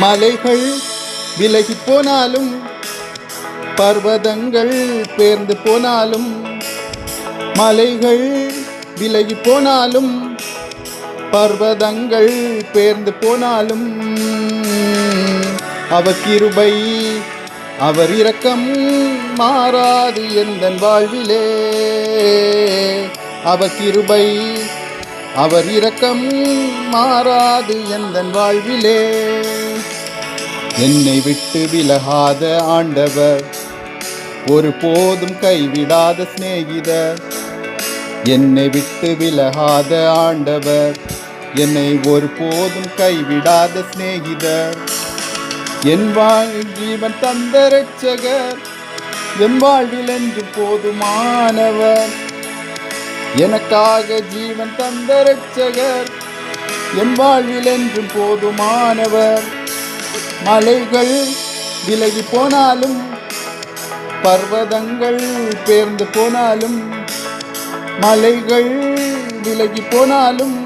மலைகள் விலகி போனாலும் பர்வதங்கள் பேர்ந்து போனாலும் மலைகள் விலகி போனாலும் பர்வதங்கள் பேர்ந்து போனாலும் அவர் கிருபை அவர் இரக்கம் மாறாது எந்த வாழ்விலே. அவர் கிருபை அவர் இரக்கம் மாறாது எந்த வாழ்விலே. என்னை விட்டு விலகாத ஆண்டவர். ஒரு போதும் கைவிடாத சிநேகிதர். என்னை விட்டு விலகாத ஆண்டவர். என்னை ஒரு போதும் கைவிடாத சிநேகிதர். என் வாழ் ஜீவன் தந்த ரட்சகர் என் வாழ்வில் என்று போதுமானவர். எனக்காக ஜீவன் தந்த ரட்சகர் என் வாழ்வில் என்று போதுமானவர். மலைகள் விலகி போனாலும் பர்வதங்கள் பேர்ந்து போனாலும் மலைகள் விலகி போனாலும்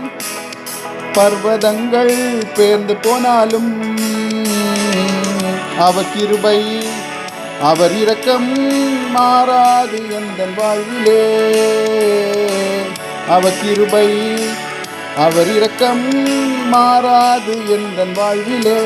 பர்வதங்கள் பேர்ந்து போனாலும் அவர் கிருபை அவர் இரக்கம் மாறாது எந்த வாழ்விலே. அவ கிருபை அவர் இரக்கம் மாறாது எந்த வாழ்விலே.